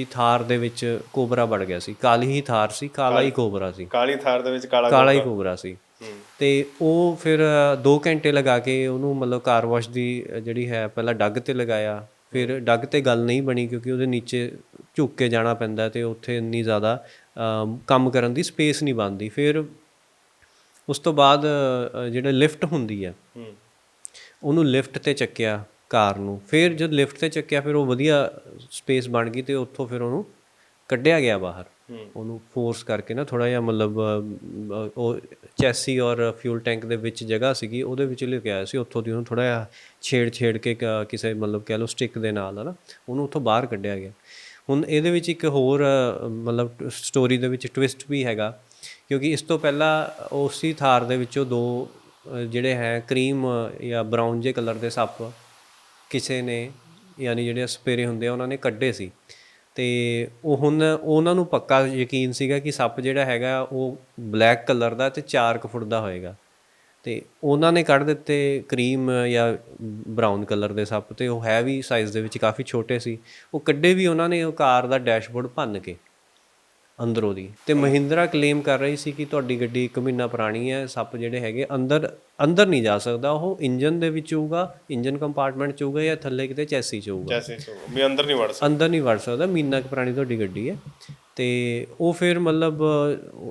ਜੀ ਥਾਰ ਦੇ ਵਿੱਚ ਕੋਬਰਾ ਵੜ ਗਿਆ ਸੀ। ਕਾਲੀ ਹੀ ਥਾਰ ਸੀ ਕਾਲਾ ਹੀ ਕੋਬਰਾ ਸੀ। ਕਾਲੀ ਥਾਰ ਦੇ ਵਿੱਚ ਕਾਲਾ ਕਾਲਾ ਹੀ ਕੋਬਰਾ। ਸੀ। ਤੇ ਉਹ ਫਿਰ 2 ਘੰਟੇ ਲਗਾ ਕੇ ਉਹਨੂੰ ਮਤਲਬ ਕਾਰ ਵਾਸ਼ ਦੀ ਜਿਹੜੀ ਹੈ ਪਹਿਲਾਂ ਡੱਗ ਤੇ ਲਗਾਇਆ ਫਿਰ ਡੱਗ ਤੇ ਗੱਲ ਨਹੀਂ ਬਣੀ ਕਿਉਂਕਿ ਉਹਦੇ ਨੀਚੇ ਝੁੱਕ ਕੇ ਜਾਣਾ ਪੈਂਦਾ ਤੇ ਉੱਥੇ ਇੰਨੀ ਜ਼ਿਆਦਾ ਕੰਮ ਕਰਨ ਦੀ ਸਪੇਸ ਨਹੀਂ ਬਣਦੀ। ਫਿਰ ਉਸ ਤੋਂ ਬਾਅਦ ਜਿਹੜਾ ਲਿਫਟ ਹੁੰਦੀ ਹੂੰ। ਉਹਨੂੰ ਲਿਫਟ ਤੇ ਚੱਕਿਆ। ਕਾਰ ਨੂੰ। ਫਿਰ ਜਦ ਲਿਫਟ ਤੇ ਚੱਕਿਆ ਫਿਰ ਉਹ ਵਧੀਆ ਸਪੇਸ ਬਣ ਗਈ ਤੇ ਉੱਥੋਂ ਫਿਰ ਉਹਨੂੰ ਕੱਢਿਆ ਗਿਆ ਬਾਹਰ। ਉਹਨੂੰ ਫੋਰਸ ਕਰਕੇ ਨਾ ਥੋੜਾ ਜਿਹਾ ਮਤਲਬ ਉਹ ਚੈਸੀ ਔਰ ਫਿਊਲ ਟੈਂਕ ਦੇ ਵਿੱਚ ਜਗ੍ਹਾ ਸੀਗੀ ਉਹਦੇ ਵਿੱਚ ਲਿਆ ਆਇਆ ਸੀ। ਉੱਥੋਂ ਦੀ ਉਹਨੂੰ ਥੋੜਾ ਜਿਹਾ ਛੇੜ ਛੇੜ ਕੇ ਕ- ਕਿਸੇ ਮਤਲਬ ਕਹਿ ਲਓ ਸਟਿਕ ਦੇ ਨਾਲ ਹਨਾ ਉਹਨੂੰ ਉੱਥੋਂ ਬਾਹਰ ਕੱਢਿਆ ਗਿਆ। ਹੁਣ ਇਹਦੇ ਵਿੱਚ ਇੱਕ ਹੋਰ ਮਤਲਬ ਸਟੋਰੀ ਦੇ ਵਿੱਚ ਟਵਿਸਟ ਵੀ ਹੈਗਾ ਕਿਉਂਕਿ ਇਸ ਤੋਂ ਪਹਿਲਾਂ ਉਸੇ ਥਾਰ ਦੇ ਵਿੱਚੋਂ ਦੋ ਜਿਹੜੇ ਹੈ ਕਰੀਮ ਜਾਂ ਬਰਾਊਨ ਜੇ ਕਲਰ ਦੇ ਸੱਪ ਕਿਸੇ ਨੇ ਯਾਨੀ ਜਿਹੜੇ ਸਪੇਰੇ ਹੁੰਦੇ ਆ ਉਹਨਾਂ ਨੇ ਕੱਢੇ ਸੀ। ਤੇ ਉਹ ਹੁਣ ਉਹਨਾਂ ਨੂੰ ਪੱਕਾ ਯਕੀਨ ਸੀਗਾ ਕਿ ਸੱਪ ਜਿਹੜਾ ਹੈਗਾ ਉਹ ਬਲੈਕ ਕਲਰ ਦਾ ਤੇ 4 ਫੁੱਟ ਦਾ ਹੋਏਗਾ। ਤੇ ਉਹਨਾਂ ਨੇ ਕੱਢ ਦਿੱਤੇ ਕਰੀਮ ਜਾਂ ਬਰਾਊਨ ਕਲਰ ਦੇ ਸੱਪ ਤੇ ਉਹ ਹੈ ਵੀ ਸਾਈਜ਼ ਦੇ ਵਿੱਚ ਕਾਫੀ ਛੋਟੇ ਸੀ। ਉਹ ਕੱਢੇ ਵੀ ਉਹਨਾਂ ਨੇ ਉਹ ਕਾਰ ਦਾ ਡੈਸ਼ਬੋਰਡ ਭੰਨ ਕੇ। ਅੰਦਰੋਂ ਦੀ। ਤੇ ਮਹਿੰਦਰਾ ਕਲੇਮ ਕਰ ਰਹੀ ਸੀ ਕਿ ਤੁਹਾਡੀ ਗੱਡੀ 1 ਮਹੀਨਾ ਪੁਰਾਣੀ ਹੈ ਸੱਪ ਜਿਹੜੇ ਹੈਗੇ ਅੰਦਰ ਅੰਦਰ ਨਹੀਂ ਜਾ ਸਕਦਾ ਉਹ ਇੰਜਨ ਦੇ ਵਿੱਚ ਹੋਊਗਾ ਇੰਜਨ ਕੰਪਾਰਟਮੈਂਟ ਚ ਹੋਊਗਾ ਜਾਂ ਥੱਲੇ ਕਿਤੇ ਚੈਸੀ ਚ ਹੋਊਗਾ। ਜੈਸੇ ਸੋ ਵੀ ਅੰਦਰ ਨਹੀਂ ਵੜ ਸਕਦਾ। ਅੰਦਰ ਨਹੀਂ ਵੜ ਸਕਦਾ ਮਹੀਨਾ ਕੁ ਪੁਰਾਣੀ ਤੁਹਾਡੀ ਗੱਡੀ ਹੈ। ਤੇ ਉਹ ਫਿਰ ਮਤਲਬ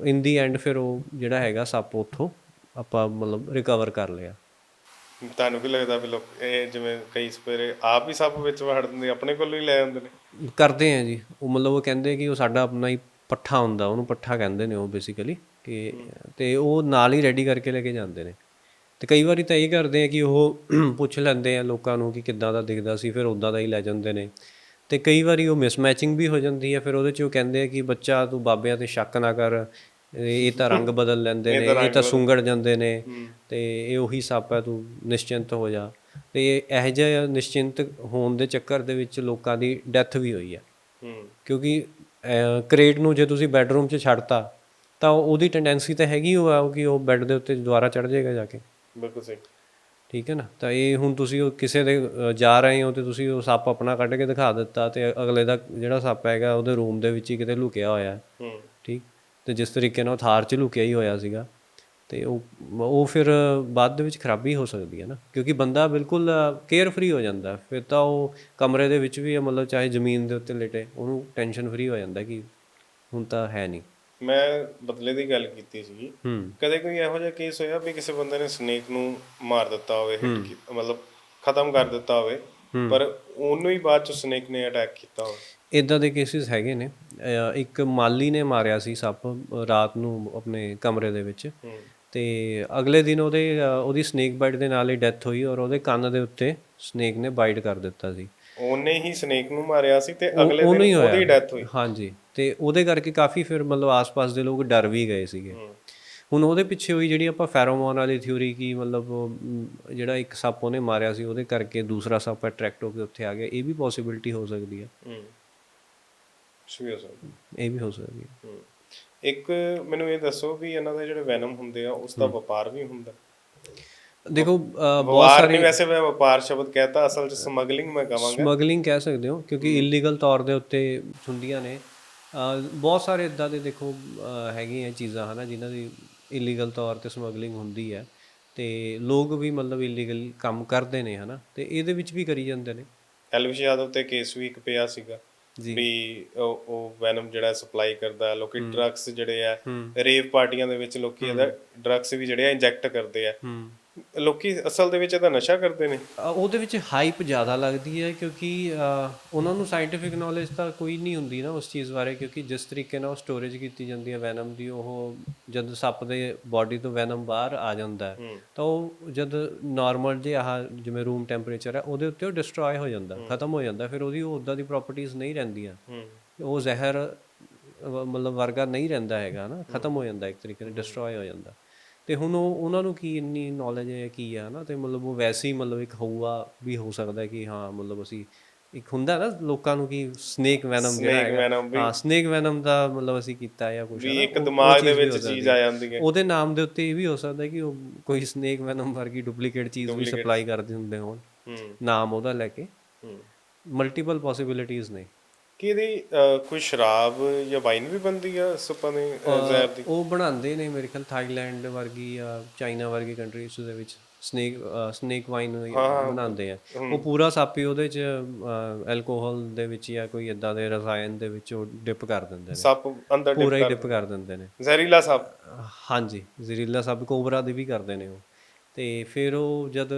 ਇਨ ਦੀ ਐਂਡ ਫਿਰ ਉਹ ਜਿਹੜਾ ਹੈਗਾ ਸੱਪ ਉੱਥੋਂ ਆਪਾਂ ਮਤਲਬ ਰਿਕਵਰ ਕਰ ਲਿਆ। ਤੁਹਾਨੂੰ ਕੀ ਲੱਗਦਾ ਵੀ ਲੋਕ ਇਹ ਜਿਵੇਂ ਕਈ ਸਪੇਰੇ ਆਪ ਹੀ ਸੱਪ ਵਿੱਚ ਵੜ ਦਿੰਦੇ ਆਪਣੇ ਕੋਲੋਂ ਹੀ ਲੈ ਆਉਂਦੇ ਨੇ? ਕਰਦੇ ਆ ਜੀ। ਉਹ ਮਤਲਬ ਉਹ ਕਹਿੰਦੇ ਕਿ ਉਹ ਸਾਡਾ ਆਪਣਾ ਹੀ ਪੱਠਾ ਹੁੰਦਾ ਉਹਨੂੰ ਪੱਠਾ ਕਹਿੰਦੇ ਨੇ ਉਹ ਬੇਸਿਕਲੀ ਕਿ ਤੇ ਉਹ ਨਾਲ ਹੀ ਰੈਡੀ ਕਰਕੇ ਲੈ ਕੇ ਜਾਂਦੇ ਨੇ। ਤੇ ਕਈ ਵਾਰੀ ਤਾਂ ਇਹ ਕਰਦੇ ਆ ਕਿ ਉਹ ਪੁੱਛ ਲੈਂਦੇ ਆ ਲੋਕਾਂ ਨੂੰ ਕਿ ਕਿੱਦਾਂ ਦਾ ਦਿਖਦਾ ਸੀ ਫਿਰ ਉਦਾਂ ਦਾ ਹੀ ਲੈ ਜਾਂਦੇ ਨੇ। ਤੇ ਕਈ ਵਾਰੀ ਉਹ ਮਿਸਮੈਚਿੰਗ ਵੀ ਹੋ ਜਾਂਦੀ ਹੈ ਫਿਰ ਉਹਦੇ ਚ ਉਹ ਕਹਿੰਦੇ ਆ ਕਿ ਬੱਚਾ ਤੂੰ ਬਾਬਿਆਂ ਤੇ ਸ਼ੱਕ ਨਾ ਕਰ ਇਹ ਤਾਂ ਰੰਗ ਬਦਲ ਲੈਂਦੇ ਨੇ ਇਹ ਤਾਂ ਸੁੰਗੜ ਜਾਂਦੇ ਨੇ ਤੇ ਇਹ ਉਹੀ ਸੱਪ ਹੈ ਤੂੰ ਨਿਸ਼ਚਿੰਤ ਹੋ ਜਾ। ਤੇ ਇਹ ਜਿਹਾ ਨਿਸ਼ਚਿੰਤ ਹੋਣ ਦੇ ਚੱਕਰ ਦੇ ਵਿੱਚ ਲੋਕਾਂ ਦੀ ਡੈਥ ਵੀ ਹੋਈ ਹੈ ਹੂੰ ਕਿਉਂਕਿ ਕ੍ਰੇਟ ਨੂੰ ਜੇ ਤੁਸੀਂ ਬੈੱਡਰੂਮ 'ਚ ਛੱਡਤਾ ਤਾਂ ਉਹਦੀ ਟੈਂਡੈਂਸੀ ਤਾਂ ਹੈਗੀ ਉਹ ਆ ਕਿ ਉਹ ਬੈੱਡ ਦੇ ਉੱਤੇ ਦੁਬਾਰਾ ਚੜ ਜਾਏਗਾ ਜਾ ਕੇ। ਬਿਲਕੁਲ ਸਹੀ। ਠੀਕ ਹੈ ਨਾ? ਤਾਂ ਇਹ ਹੁਣ ਤੁਸੀਂ ਉਹ ਕਿਸੇ ਦੇ ਜਾ ਰਹੇ ਹੋ ਤੇ ਤੁਸੀਂ ਉਹ ਸੱਪ ਆਪਣਾ ਕੱਢ ਕੇ ਦਿਖਾ ਦਿੱਤਾ ਤੇ ਅਗਲੇ ਦਾ ਜਿਹੜਾ ਸੱਪ ਹੈਗਾ ਉਹਦੇ ਰੂਮ ਦੇ ਵਿੱਚ ਹੀ ਕਿਤੇ ਲੁਕਿਆ ਹੋਇਆ। ਹੈ। ਹੂੰ ਠੀਕ? ਤੇ ਜਿਸ ਤਰੀਕੇ ਨਾਲ ਥਾਰ 'ਚ ਲੁਕਿਆ ਹੀ ਹੋਇਆ ਸੀਗਾ। ਤੇ ਉਹ ਉਹ ਫਿਰ ਬਾਅਦ ਦੇ ਵਿੱਚ ਖਰਾਬੀ ਹੋ ਸਕਦੀ ਹੈ ਨਾ ਕਿਉਂਕਿ ਬੰਦਾ ਬਿਲਕੁਲ ਕੇਅਰ ਫਰੀ ਹੋ ਜਾਂਦਾ। ਫਿਰ ਤਾਂ ਉਹ ਕਮਰੇ ਦੇ ਵਿੱਚ ਵੀ ਮਤਲਬ ਚਾਹੇ ਜ਼ਮੀਨ ਦੇ ਉੱਤੇ ਲੇਟੇ ਉਹਨੂੰ ਟੈਨਸ਼ਨ ਫਰੀ ਹੋ ਜਾਂਦਾ ਕਿ ਹੁਣ ਤਾਂ ਹੈ ਨਹੀਂ। ਮੈਂ ਬਦਲੇ ਦੀ ਗੱਲ ਕੀਤੀ ਸੀ ਕਦੇ ਕੋਈ ਇਹੋ ਜਿਹਾ ਕੇਸ ਹੋਇਆ ਵੀ ਕਿਸੇ ਬੰਦੇ ਨੇ ਸਨੇਕ ਨੂੰ ਮਾਰ ਦਿੱਤਾ ਹੋਵੇ ਹਿੱਟ ਮਤਲਬ ਖਤਮ ਕਰ ਦਿੱਤਾ ਹੋਵੇ ਪਰ ਉਹਨੂੰ ਹੀ ਬਾਅਦ ਚ ਸਨੇਕ ਨੇ ਅਟੈਕ ਕੀਤਾ ਹੋਵੇ। ਇਦਾਂ ਦੇ ਕੇਸਿਸ ਹੈਗੇ ਨੇ। ਇੱਕ ਮਾਲੀ ਨੇ ਮਾਰਿਆ ਸੀ ਸੱਪ ਰਾਤ ਨੂੰ ਆਪਣੇ ਕਮਰੇ ਦੇ ਵਿੱਚ। ਤੇ ਅਗਲੇ ਦਿਨ ਉਹਦੇ ਉਹਦੀ ਸਨੇਕ ਬਾਈਟ ਦੇ ਨਾਲ ਹੀ ਡੈਥ ਹੋਈ ਔਰ ਉਹਦੇ ਕੰਨ ਦੇ ਉੱਤੇ ਸਨੇਕ ਨੇ ਬਾਈਟ ਕਰ ਦਿੱਤਾ ਸੀ। ਉਹਨੇ ਹੀ ਸਨੇਕ ਨੂੰ ਮਾਰਿਆ ਸੀ ਤੇ ਅਗਲੇ ਦਿਨ। ਉਹਦੀ ਡੈਥ ਹੋਈ। ਹਾਂਜੀ। ਤੇ ਉਹਦੇ ਕਰਕੇ ਕਾਫੀ ਫਿਰ ਮਤਲਬ ਆਸ-ਪਾਸ ਦੇ ਲੋਕ ਡਰ ਵੀ ਗਏ ਸੀਗੇ। ਹੁਣ ਉਹਦੇ ਪਿੱਛੇ ਹੋਈ ਜਿਹੜੀ ਆਪਾਂ ਫੈਰੋਮੋਨ ਵਾਲੀ ਥਿਊਰੀ ਕੀ ਮਤਲਬ ਜਿਹੜਾ ਇੱਕ ਸੱਪ ਉਹਨੇ ਮਾਰਿਆ ਸੀ ਉਹਦੇ ਕਰਕੇ ਦੂਸਰਾ ਸੱਪ ਅਟਰੈਕਟ ਹੋ ਕੇ ਉੱਥੇ ਆ ਗਿਆ। ਇਹ ਵੀ ਪੋਸਿਬਿਲਿਟੀ ਹੋ ਸਕਦੀ ਹੈ ਹੂੰ। ਸ਼ੂਰ ਸਰ ਇਹ ਵੀ ਹੋ ਸਕਦੀ ਹੂੰ। ਇੱਕ ਮੈਨੂੰ ਇਹ ਦੱਸੋ ਵੀ ਇਹਨਾਂ ਦੇ ਜਿਹੜੇ ਵੈਨਮ ਹੁੰਦੇ ਆ ਉਸ ਦਾ ਵਪਾਰ ਵੀ ਹੁੰਦਾ? ਦੇਖੋ ਬਹੁਤ ਨਹੀਂ ਵੈਸੇ ਮੈਂ ਵਪਾਰ ਸ਼ਬਦ ਕਹਤਾ ਅਸਲ ਚ ਸਮਗਲਿੰਗ ਮੈਂ ਕਵਾਂਗਾ। ਸਮਗਲਿੰਗ ਕਹਿ ਸਕਦੇ ਹੋ ਕਿਉਂਕਿ ਇਲੀਗਲ ਤੌਰ ਦੇ ਉੱਤੇ ਹੁੰਦੀਆਂ ਨੇ। ਬਹੁਤ ਸਾਰੇ ਇਦਾਂ ਦੇ ਦੇਖੋ ਹੈਗੀਆਂ ਚੀਜ਼ਾਂ ਹਨਾ ਜਿਨ੍ਹਾਂ ਦੀ ਇਲੀਗਲ ਤੌਰ ਤੇ ਸਮਗਲਿੰਗ ਹੁੰਦੀ ਹੈ। ਤੇ ਲੋਕ ਵੀ ਮਤਲਬ ਇਲੀਗਲ ਕੰਮ ਕਰਦੇ ਨੇ ਹਨਾ। ਤੇ ਇਹਦੇ ਵਿੱਚ ਵੀ ਕਰੀ ਜਾਂਦੇ ਨੇ। ਐਲਵਿਸ਼ ਯਾਦਵ ਤੇ ਕੇਸ ਵੀ ਇੱਕ ਪਿਆ ਸੀਗਾ। ਵੀ ਉਹ ਉਹ ਵੈਨਮ ਜਿਹੜਾ ਸਪਲਾਈ ਕਰਦਾ। ਲੋਕੀ ਡਰੱਗਸ ਜਿਹੜੇ ਆ ਰੇਵ ਪਾਰਟੀਆਂ ਦੇ ਵਿੱਚ ਲੋਕੀ ਇਹਦਾ ਡਰੱਗਸ ਵੀ ਜਿਹੜੇ ਆ ਇੰਜੈਕਟ ਕਰਦੇ ਆ। ਲੋਕੀ ਅਸਲ ਦੇ ਵਿੱਚ ਇਹਦਾ ਨਸ਼ਾ ਕਰਦੇ ਨੇ। ਅ, ਉਹਦੇ ਵਿੱਚ ਹਾਈਪ ਜ਼ਿਆਦਾ ਲੱਗਦੀ ਹੈ ਕਿਉਂਕਿ ਅ, ਉਹਨਾਂ ਨੂੰ ਸਾਇੰਟੀਫਿਕ ਨੌਲੇਜ ਤਾਂ ਕੋਈ ਨਹੀਂ ਹੁੰਦੀ ਨਾ ਉਸ ਚੀਜ਼ ਬਾਰੇ ਕਿਉਂਕਿ ਜਿਸ ਤਰੀਕੇ ਨਾਲ ਉਹ ਸਟੋਰੇਜ ਕੀਤੀ ਜਾਂਦੀ ਹੈ ਵੈਨਮ ਦੀ ਉਹ ਜਦ ਸੱਪ ਦੇ ਬਾਡੀ ਤੋਂ ਵੈਨਮ ਬਾਹਰ ਆ ਜਾਂਦਾ ਹੈ ਤਾਂ ਉਹ ਜਦ ਨਾਰਮਲ ਜੇ ਆਹ ਜਿਵੇਂ ਰੂਮ ਟੈਂਪਰੇਚਰ ਹੈ ਉਹਦੇ ਉੱਤੇ ਉਹ ਡਿਸਟਰੋਏ ਹੋ ਜਾਂਦਾ ਖਤਮ ਹੋ ਜਾਂਦਾ ਫਿਰ ਉਹਦੀ ਉਹ ਉਦਾਂ ਦੀ ਪ੍ਰੋਪਰਟੀਆਂ ਨਹੀਂ ਰਹਿੰਦੀਆਂ। ਉਹ ਜ਼ਹਿਰ ਮਤਲਬ ਵਰਗਾ ਨਹੀਂ ਰਹਿੰਦਾ ਹੈਗਾ ਨਾ ਖਤਮ ਹੋ ਜਾਂਦਾ ਇੱਕ ਤਰੀਕੇ ਨਾਲ ਡਿਸਟਰੋਏ ਹੋ ਜਾਂਦਾ। ਤੇ ਹੁਣ ਉਹ ਉਹਨਾਂ ਨੂੰ ਕੀ ਇੰਨੀ ਨੌਲੇਜ ਹੈ ਕੀ ਆ ਨਾ ਤੇ ਮਤਲਬ ਉਹ ਵੈਸੇ ਹੀ ਮਤਲਬ ਇੱਕ ਹੋਊਗਾ ਵੀ ਹੋ ਸਕਦਾ ਕਿ ਹਾਂ ਮਤਲਬ ਅਸੀਂ ਇੱਕ ਹੁੰਦਾ ਨਾ ਲੋਕਾਂ ਨੂੰ ਕਿ ਸਨੇਕ ਵੈਨਮ ਜਿਹੜਾ ਵੀ- ਹਾਂ ਸਨੇਕ ਵੈਨਮ ਦਾ ਮਤਲਬ ਅਸੀਂ ਕੀਤਾ ਜਾਂ ਕੁਝ ਵੀ ਇੱਕ ਦਿਮਾਗ ਦੇ ਵਿੱਚ ਚੀਜ਼ ਆ ਜਾਂਦੀ ਹੈ। ਉਹਦੇ ਨਾਮ ਦੇ ਉੱਤੇ ਇਹ ਵੀ ਹੋ ਸਕਦਾ ਕਿ ਉਹ ਕੋਈ ਸਨੇਕ ਵੈਨਮ ਵਰਗੀ ਡੁਪਲੀਕੇਟ ਚੀਜ਼ ਵੀ ਸਪਲਾਈ ਕਰਦੇ ਹੁੰਦੇ ਹੋਣ। ਹੂੰ। ਨਾਮ ਉਹਦਾ ਲੈ ਕੇ। ਮਲਟੀਪਲ ਪੋਸਿਬਿਲਿਟੀਆਂ ਨੇ। ਕਿ ਇਹਦੀ ਅਹ, ਕੋਈ ਸ਼ਰਾਬ ਜਾਂ ਵਾਈਨ ਵੀ ਬੰਦੀ ਆ ਸੱਪਾਂ ਦੇ ਅਹ, ਜ਼ਹਿਰ ਦੀ? ਉਹ ਬਣਾਉਂਦੇ ਨੇ ਮੇਰੇ ਖਿਆਲ ਥਾਈਲੈਂਡ ਵਰਗੀ ਜਾਂ ਚਾਈਨਾ ਵਰਗੀ ਕੰਟਰੀਜ਼ ਦੇ ਵਿੱਚ। ਸਨੇਕ ਸਨੇਕ ਵਾਈਨ ਬਣਾਉਂਦੇ ਆ। ਉਹ ਪੂਰਾ ਸਾਪੀ ਉਹਦੇ ਚ ਐਲਕੋਹਲ ਦੇ ਵਿੱਚ ਜਾਂ ਕੋਈ ਇਦਾਂ ਦੇ ਰਸਾਇਣ ਦੇ ਵਿੱਚ ਉਹ ਡਿਪ ਕਰ ਦਿੰਦੇ ਨੇ। ਸੱਪ ਅੰਦਰ ਪੂਰਾ ਹੀ ਡਿਪ ਕਰ ਦਿੰਦੇ ਨੇ। ਜ਼ਹਿਰੀਲਾ ਸੱਪ? ਹਾਂਜੀ ਜ਼ਹਿਰੀਲਾ ਸੱਪ ਕੋਬਰਾ ਦੇ ਵੀ ਕਰਦੇ ਨੇ ਉਹ। ਤੇ ਫਿਰ ਉਹ ਜਦ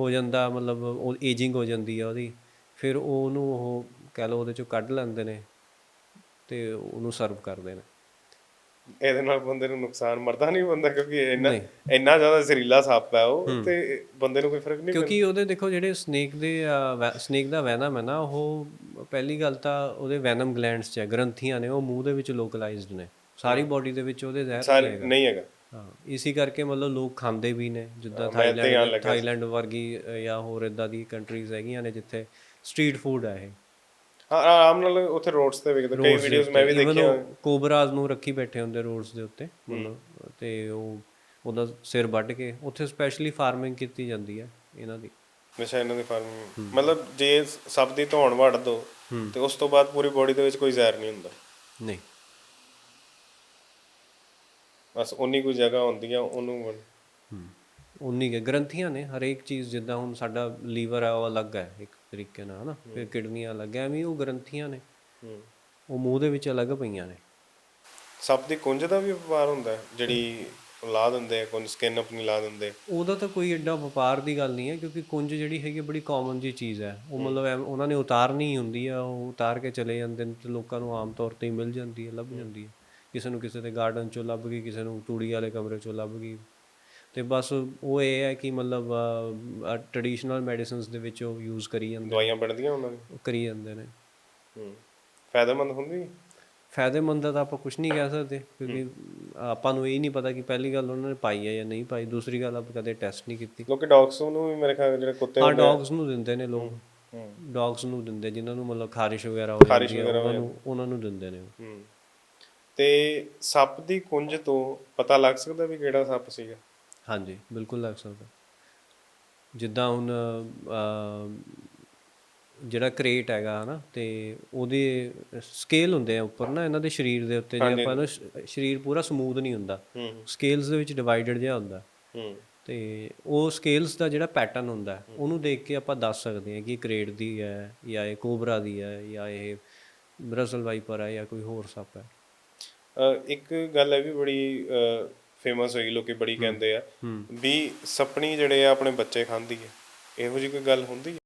ਹੋ ਜਾਂਦਾ ਮਤਲਬ ਉਹ ਏਜਿੰਗ ਹੋ ਜਾਂਦੀ ਆ ਉਹਦੀ ਫਿਰ ਉਹ ਉਹਨੂੰ ਉਹ ਕਹਿ ਲਓ ਉਹਦੇ ਚੋਂ ਕੱਢ ਲੈਂਦੇ ਨੇ ਤੇ ਉਹਨੂੰ ਸਰਵ ਕਰਦੇ ਨੇ। ਇਹਦੇ ਨਾਲ ਬੰਦੇ ਨੂੰ ਨੁਕਸਾਨ ਮਰਦਾ ਨਹੀਂ ਬੰਦਾ ਕਿਉਂਕਿ ਇੰਨਾ ਇੰਨਾ ਜ਼ਿਆਦਾ ਜ਼ਹਿਰੀਲਾ ਸੱਪ ਹੈ ਉਹ ਤੇ ਬੰਦੇ ਨੂੰ ਕੋਈ ਫ਼ਰਕ ਨਹੀਂ ਕਿਉਂਕਿ ਉਹਦੇ ਦੇਖੋ ਜਿਹੜੇ ਸਨੇਕ ਦੇ ਸਨੇਕ ਦਾ ਵੈਨਮ ਹੈ ਨਾ ਉਹ ਪਹਿਲੀ ਗੱਲ ਤਾਂ ਉਹਦੇ ਵੈਨਮ ਗਲੈਂਡਸ 'ਚ ਹੈ ਗ੍ਰੰਥੀਆਂ ਨੇ ਉਹ ਮੂੰਹ ਦੇ ਵਿੱਚ ਲੋਕਲਾਈਜ਼ਡ ਨੇ। ਸਾਰੀ ਬਾਡੀ ਦੇ ਵਿੱਚ ਉਹਦੇ ਜ਼ਹਿਰ ਨਹੀਂ ਹੈਗਾ। ਹਾਂ ਇਸੇ ਕਰਕੇ ਮਤਲਬ ਲੋਕ ਖਾਂਦੇ ਵੀ ਨੇ ਜਿੱਦਾਂ ਥਾਈਲੈਂਡ ਥਾਈਲੈਂਡ ਵਰਗੀ ਜਾਂ ਹੋਰ ਇਦਾਂ ਦੀ ਕੰਟਰੀਜ਼ ਹੈਗੀਆਂ ਨੇ ਜਿੱਥੇ ਸਟਰੀਟ ਫੂਡ ਹੈ ਇਹ। ਹਾਂ ਆਰਾਮ ਨਾਲ ਉੱਥੇ ਰੋਡਸ ਤੇ ਵਿਕਦੇ ਕਈ ਵੀਡੀਓਜ਼ ਮੈਂ ਵੀ ਦੇਖੀਆਂ ਕੋਬਰਾਜ਼ ਨੂੰ ਰੱਖੀ ਬੈਠੇ ਹੁੰਦੇ ਰੋਡਸ ਦੇ ਉੱਤੇ ਮਤਲਬ ਤੇ ਉਹ ਉਹਦਾ ਸਿਰ ਵੱਢ ਕੇ ਉੱਥੇ ਸਪੈਸ਼ਲੀ ਫਾਰਮਿੰਗ ਕੀਤੀ ਜਾਂਦੀ ਹੈ ਇਹਨਾਂ ਦੀ। ਨਸ਼ਾ ਇਹਨਾਂ ਦੇ ਫਾਰਮ ਮਤਲਬ ਜੇ ਸੱਪ ਦੀ ਧੌਣ ਵੜ ਦੋ ਤੇ ਉਸ ਤੋਂ ਬਾਅਦ ਪੂਰੀ ਬੋਡੀ ਦੇ ਵਿੱਚ ਕੋਈ ਜ਼ਹਿਰ ਨਹੀਂ ਹੁੰਦਾ। ਨਹੀਂ। ਬਸ ਉਨੀ ਕੋਈ ਜਗ੍ਹਾ ਹੁੰਦੀ ਆ ਉਹਨੂੰ ਵੜ- ਹੂੰ। ਉਨੀ ਕੇ ਗ੍ਰੰਥੀਆਂ ਨੇ ਹਰੇਕ ਚੀਜ਼ ਜਿੱਦਾਂ ਹੁਣ ਸਾਡਾ ਲੀਵਰ ਹੈ ਉਹ ਅਲੱਗ ਹੈ ਇੱਕ ਤਰੀਕੇ ਨਾਲ ਹਨਾ ਫਿਰ ਕਿਡਨੀਆਂ ਅਲੱਗ ਐਵੇਂ ਉਹ ਗ੍ਰੰਥੀਆਂ ਨੇ। ਉਹ ਮੂੰਹ ਦੇ ਵਿੱਚ ਅਲੱਗ ਪਈਆਂ ਨੇ। ਸੱਪ ਦੀ ਕੁੰਜ ਦਾ ਵੀ ਵਪਾਰ ਹੁੰਦਾ ਜਿਹੜੀ ਲਾ ਦਿੰਦੇ ਆ ਕੁੰਜ ਸਕਿਨ ਆਪਣੀ ਲਾ ਦਿੰਦੇ ਉਹਦਾ ਤਾਂ ਕੋਈ ਐਡਾ ਵਪਾਰ ਦੀ ਗੱਲ ਨਹੀਂ ਹੈ ਕਿਉਂਕਿ ਕੁੰਜ ਜਿਹੜੀ ਹੈਗੀ ਬੜੀ ਕਾਮਨ ਜੀ ਚੀਜ਼ ਹੈ। ਉਹ ਮਤਲਬ ਉਹਨਾਂ ਨੇ ਉਤਾਰਨੀ ਹੁੰਦੀ ਆ ਉਹ ਉਤਾਰ ਕੇ ਚਲੇ ਜਾਂਦੇ ਨੇ ਤੇ ਲੋਕਾਂ ਨੂੰ ਆਮ ਤੌਰ ਤੇ ਮਿਲ ਜਾਂਦੀ ਹੈ ਲੱਭ ਜਾਂਦੀ ਹੈ। ਕਿਸੇ ਨੂੰ ਕਿਸੇ ਦੇ ਗਾਰਡਨ ਚੋਂ ਲੱਭ ਗਈ ਕਿਸੇ ਨੂੰ ਤੂੜੀ ਵਾਲੇ ਕਮਰੇ ਚੋਂ ਲੱਭ ਗਈ। ਤੇ ਬਸ ਉਹ ਇਹ ਹੈ ਕਿ ਮਤਲਬ ਟ੍ਰੈਡੀਸ਼ਨਲ ਮੈਡੀਸਿਨਸ ਦੇ ਵਿੱਚ ਉਹ ਯੂਜ਼ ਕਰੀ ਜਾਂਦੇ ਦਵਾਈਆਂ ਬਣਦੀਆਂ ਉਹਨਾਂ ਦੀ? ਕਰੀ ਜਾਂਦੇ ਨੇ। ਹੂੰ। ਫਾਇਦੇਮੰਦ ਹੁੰਦੀ ਫਾਇਦੇਮੰਦ ਦਾ ਤਾਂ ਆਪਾਂ ਕੁਝ ਨਹੀਂ ਕਹਿ ਸਕਦੇ ਕਿਉਂਕਿ ਆਪਾਂ ਨੂੰ ਇਹ ਨਹੀਂ ਪਤਾ ਕਿ ਪਹਿਲੀ ਗੱਲ ਉਹਨਾਂ ਨੇ ਪਾਈ ਹੈ ਜਾਂ ਨਹੀਂ ਪਾਈ ਦੂਸਰੀ ਗੱਲ ਆਪਾਂ ਕਦੇ ਟੈਸਟ ਨਹੀਂ ਕੀਤੀ। ਲੋਕੀ ਡੌਗਸ ਨੂੰ ਵੀ ਮੇਰੇ ਖਿਆਲ ਜਿਹੜੇ ਕੁੱਤੇ ਹਾਂ ਡੌਗਸ ਨੂੰ ਦਿੰਦੇ ਨੇ ਲੋਕ। ਹੂੰ ਡੌਗਸ ਨੂੰ ਦਿੰਦੇ ਜਿਨ੍ਹਾਂ ਨੂੰ ਮਤਲਬ ਖਾਰਿਸ਼ ਵਗੈਰਾ ਹੋ ਜਾਂਦੀ ਹੈ ਉਹਨਾਂ ਨੂੰ ਉਹਨਾਂ ਨੂੰ ਦਿੰਦੇ ਨੇ ਤੇ ਸੱਪ ਦੀ ਕੁੰਜ ਤੋਂ ਪਤਾ ਲੱਗ ਸਕਦਾ ਵੀ ਕਿਹੜਾ ਸੱਪ ਸੀਗਾ? ਹਾਂਜੀ ਬਿਲਕੁਲ ਲੱਗ ਸਕਦਾ। ਜਿੱਦਾਂ ਹੁਣ ਜਿਹੜਾ ਕ੍ਰੇਟ ਹੈਗਾ ਹਨਾ ਤੇ ਉਹਦੇ ਸਕੇਲ ਹੁੰਦੇ ਆ ਉੱਪਰ ਨਾ ਇਹਨਾਂ ਦੇ ਸਰੀਰ ਦੇ ਉੱਤੇ ਜੇ ਆਪਾਂ ਨਾ ਸਰੀਰ ਪੂਰਾ ਸਮੂਥ ਨਹੀਂ ਹੁੰਦਾ। ਸਕੇਲਸ ਦੇ ਵਿੱਚ ਡਿਵਾਈਡਡ ਜਿਹਾ ਹੁੰਦਾ। ਤੇ ਉਹ ਸਕੇਲਸ ਦਾ ਜਿਹੜਾ ਪੈਟਰਨ ਹੁੰਦਾ ਉਹਨੂੰ ਦੇਖ ਕੇ ਆਪਾਂ ਦੱਸ ਸਕਦੇ ਹਾਂ ਕਿ ਇਹ ਕ੍ਰੇਟ ਦੀ ਹੈ ਜਾਂ ਇਹ ਕੋਬਰਾ ਦੀ ਹੈ ਜਾਂ ਇਹ ਬ੍ਰਸਲ ਵਾਈਪਰ ਹੈ ਜਾਂ ਕੋਈ ਹੋਰ ਸੱਪ ਹੈ। ਇੱਕ ਗੱਲ ਹੈ ਵੀ ਬੜੀ ਫੇਮਸ ਹੋਈ ਲੋਕੀ ਬੜੀ ਕਹਿੰਦੇ ਆ ਵੀ ਸੱਪਣੀ ਜਿਹੜੇ ਆ ਆਪਣੇ ਬੱਚੇ ਖਾਂਦੀ ਹੈ। ਇਹੋ ਜਿਹੀ ਕੋਈ ਗੱਲ ਹੁੰਦੀ ਹੈ?